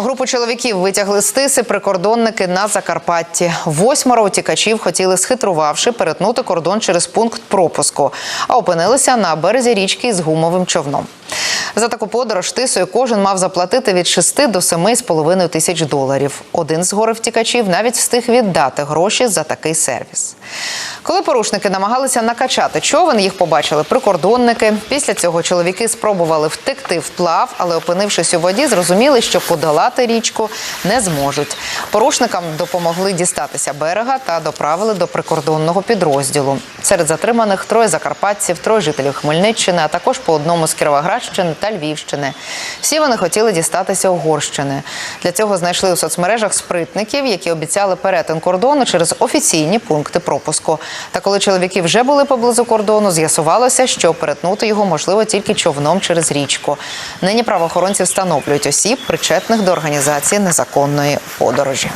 Групу чоловіків витягли з тиси прикордонники на Закарпатті. Восьмеро утікачів хотіли, схитрувавши, перетнути кордон через пункт пропуску, а опинилися на березі річки з гумовим човном. За таку подорож тисою кожен мав заплатити від 6 до 7,5 тисяч доларів. Один з горе втікачів навіть встиг віддати гроші за такий сервіс. Коли порушники намагалися накачати човен, їх побачили прикордонники. Після цього чоловіки спробували втекти вплав, але опинившись у воді, зрозуміли, що подолати річку не зможуть. Порушникам допомогли дістатися берега та доправили до прикордонного підрозділу. Серед затриманих троє закарпатців, троє жителів Хмельниччини, а також по одному з Кіровоградщини та Львівщини. Всі вони хотіли дістатися Угорщини. Для цього знайшли у соцмережах спритників, які обіцяли перетин кордону через офіційні пункти пропуску. Та коли чоловіки вже були поблизу кордону, з'ясувалося, що перетнути його можливо тільки човном через річку. Нині правоохоронці встановлюють осіб, причетних до організації незаконної подорожі.